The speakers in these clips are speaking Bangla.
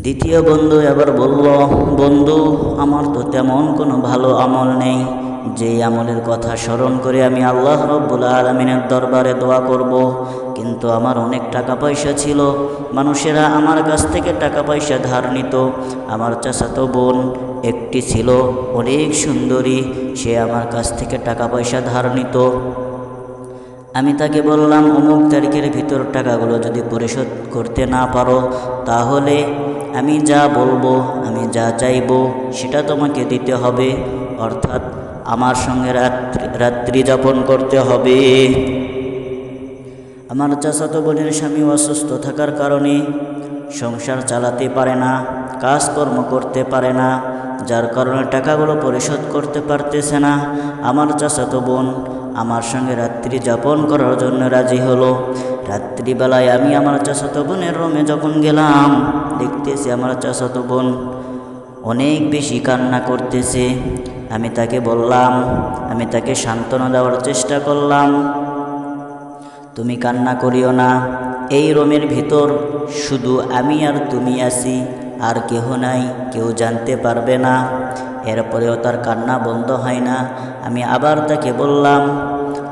দ্বিতীয় বন্ধু এবার বলল, বন্ধু, আমার তো তেমন কোনো ভালো আমল নেই। যেই আমলের কথা স্মরণ করে আমি আল্লাহ রব্বুল আলমিনের দরবারে দোয়া করব। কিন্তু আমার অনেক টাকা পয়সা ছিল। মানুষেরা আমার কাছ থেকে টাকা পয়সা ধার নিত। আমার চাচাতো বোন একটি ছিল, অনেক সুন্দরী। সে আমার কাছ থেকে টাকা পয়সা ধার নিত। আমি তাকে বললাম, অমুক তারিখের ভিতর টাকাগুলো যদি পরিশোধ করতে না পারো, তাহলে আমি যা বলব, আমি যা চাইব, সেটা তোমাকে দিতে হবে। অর্থাৎ আমার সঙ্গে রাত্রি রাত্রি যাপন করতে হবে। আমার চাচাতো বোনের স্বামী অসুস্থ থাকার কারণে সংসার চালাতে পারে না, কাজকর্ম করতে পারে না, যার কারণে টাকাগুলো পরিশোধ করতে পারতেছে না। আমার চাচাতো বোন আমার সঙ্গে রাত্রি যাপন করার জন্য রাজি হলো। রাত্রিবেলায় আমি আমার চাচাতো বোনের রোমে যখন গেলাম, দেখতেছি আমার চাচাতো বোন অনেক বেশি কান্না করতেছে। আমি তাকে বললাম, আমি তাকে সান্ত্বনা দেওয়ার চেষ্টা করলাম, তুমি কান্না করিও না, এই রোমের ভিতর শুধু আমি আর তুমি আছি আর কেহ নাই, কেউ জানতে পারবে না। এরপরেও তার কান্না বন্ধ হয় না। আমি আবার তাকে বললাম,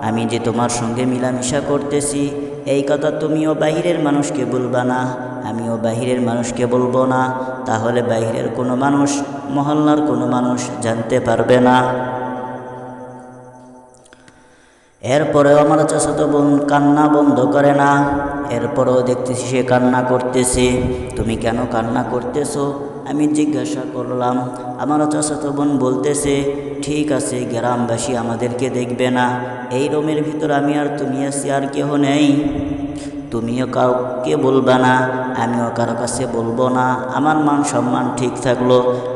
আমি যে তোমার সঙ্গে মিলামিশা করতেছি, এই কথা তুমিও বাহিরের মানুষকে বলবা না। আমিও বাহিরের মানুষকে বলব না। তাহলে বাহিরের কোনো মানুষ, মহল্লার কোনো মানুষ জানতে পারবে না। এরপরেও আমার চাচাতো বোন কান্না বন্ধ করে না। এরপরেও দেখতেছি সে কান্না করতেছে। তুমি কেন কান্না করতেছো? আমি জিজ্ঞাসা করলাম। আমার চাচাতো বোন বলতেছে, ঠিক আছে, গ্রামবাসী আমাদেরকে দেখবে না। এই রুমের ভিতর আমি আর তুমি আছি আর কেহ নেই। তুমিও কাউকে বলবে না, আমিও কারও কাছে বলব না। আমার মান সম্মান ঠিক থাকল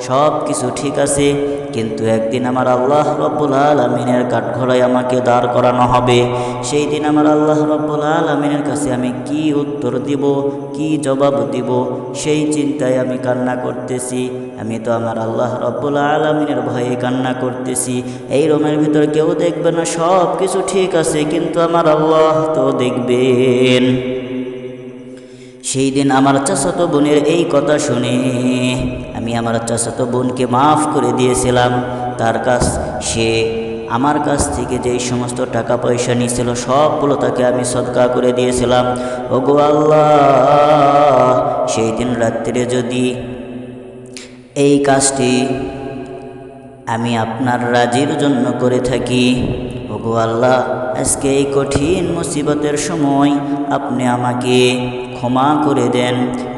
সব কিছু ঠিক আছে, কিন্তু একদিন আমার আল্লাহ রব্বুল আলমিনের কাঠঘোড়ায় আমাকে দাঁড় করানো হবে। সেই দিন আমার আল্লাহ রব্বুল আলমিনের কাছে আমি কি উত্তর দিব, কি জবাব দিব, সেই চিন্তায় আমি কান্না করতেছি। আমি তো আমার আল্লাহ রব্বুল আলমিনের ভয়ে কান্না করতেছি। এই রুমের ভিতর কেউ দেখবে না সব কিছু ঠিক আছে, কিন্তু আমার আল্লাহ তো দেখবেন। সেই দিন আমার চাচাতো বোনের এই কথা শুনে আমি আমার চাচাতো বোনকে মাফ করে দিয়েছিলাম। তার কাছ, সে আমার কাছ থেকে যেই সমস্ত টাকা পয়সা নিয়েছিল, সবগুলো তাকে আমি সদকা করে দিয়েছিলাম। ওগো আল্লাহ, সেই দিন রাত্রে যদি এই কাজটি আমি আপনার রাজির জন্য করে থাকি ওগো আল্লাহ, আজকে এই কঠিন মুসিবতের সময় আপনি আমাকে ক্ষমা করে দেন,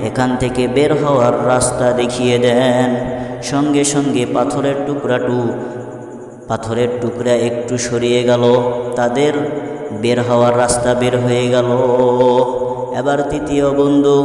এখান থেকে বের হওয়ার রাস্তা দেখিয়ে দেন। সঙ্গে সঙ্গে পাথরের টুকরাটু, পাথরের টুকরা একটু সরিয়ে গেল, তাদের বের হওয়ার রাস্তা বের হয়ে গেল। এবার তৃতীয় বন্ধু